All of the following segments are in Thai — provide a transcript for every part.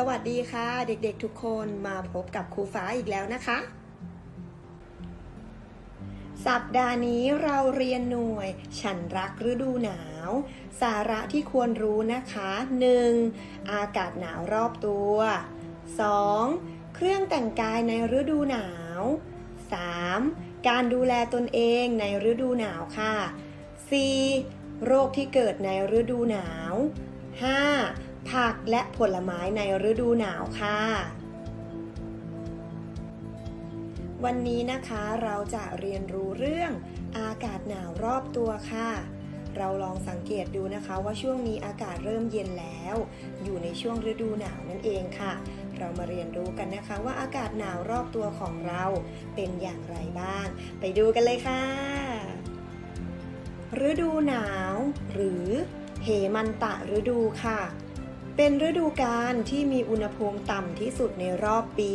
สวัสดีค่ะ เด็กๆทุกคนมาพบกับครูฟ้าอีกแล้วนะคะ สัปดาห์นี้เราเรียนหน่วย ฉันรักฤดูหนาว สาระที่ควรรู้นะคะ 1. อากาศหนาวรอบตัว 2. เครื่องแต่งกายในฤดูหนาว 3. การดูแลตนเองในฤดูหนาวค่ะ 4. โรคที่เกิดในฤดูหนาว 5. ผักและผลไม้ในฤดูหนาวค่ะ วันนี้นะคะเราจะเรียนรู้เรื่องอากาศหนาวรอบตัวค่ะ เราลองสังเกตดูนะคะว่าช่วงนี้อากาศเริ่มเย็นแล้ว อยู่ในช่วงฤดูหนาวนั่นเองค่ะ เรามาเรียนรู้กันนะคะว่าอากาศหนาวรอบตัวของเราเป็นอย่างไรบ้าง ไปดูกันเลยค่ะ ฤดูหนาว หรือเหมันตะฤดูค่ะ เป็นฤดูกาลที่มีอุณหภูมิต่ำที่สุดในรอบปี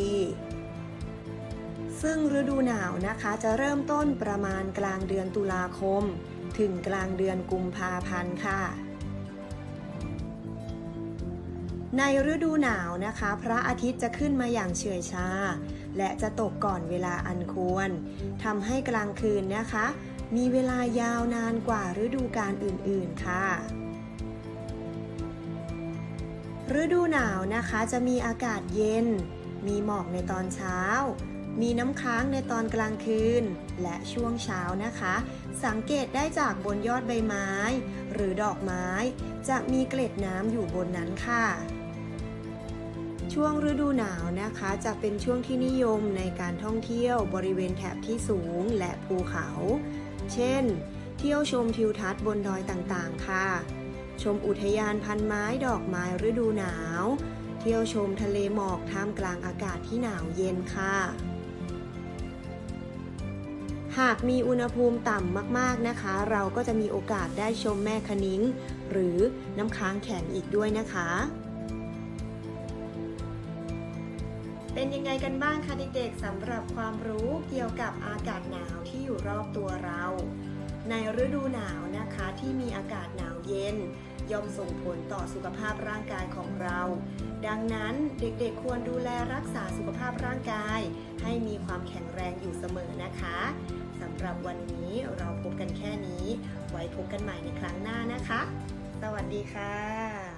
ซึ่งฤดูหนาวนะคะจะเริ่มต้นประมาณกลางเดือนตุลาคม ถึงกลางเดือนกุมภาพันธ์ค่ะ ในฤดูหนาวนะคะ พระอาทิตย์จะขึ้นมาอย่างเฉื่อยชา และจะตกก่อนเวลาอันควรทำให้กลางคืนนะคะ มีเวลายาวนานกว่าฤดูกาลอื่นๆค่ะ ฤดูหนาวนะคะจะมีอากาศเย็น มีหมอกในตอนเช้า มีน้ำค้างในตอนกลางคืน และช่วงเช้านะคะ สังเกตได้จากบนยอดใบไม้ หรือดอกไม้ จะมีเกล็ดน้ำอยู่บนนั้นค่ะ ช่วงฤดูหนาวนะคะจะเป็นช่วงที่นิยมในการท่องเที่ยวบริเวณแถบที่สูงและภูเขา เช่น เที่ยวชมทิวทัศน์บนดอยต่างๆ ค่ะ ชมอุทยานพันไม้ดอกไม้ฤดูหนาว เที่ยวชมทะเลหมอกท่ามกลางอากาศที่หนาวเย็นค่ะ หากมีอุณหภูมิต่ำมากๆนะคะ เราก็จะมีโอกาสได้ชมแม่คะนิ้ง หรือน้ำค้างแข็งอีกด้วยนะคะ เป็นยังไงกันบ้างคะเด็กๆสำหรับความรู้เกี่ยวกับอากาศหนาวที่อยู่รอบตัวเรา ในฤดูหนาวนะคะที่มีอากาศหนาวเย็น ย่อมส่งผลต่อสุขภาพร่างกายของเรา ดังนั้นเด็กๆควรดูแลรักษาสุขภาพร่างกาย ให้มีความแข็งแรงอยู่เสมอนะคะสำหรับวันนี้เราพบกันแค่นี้ ไว้พบกันใหม่ในครั้งหน้านะคะ สวัสดีค่ะ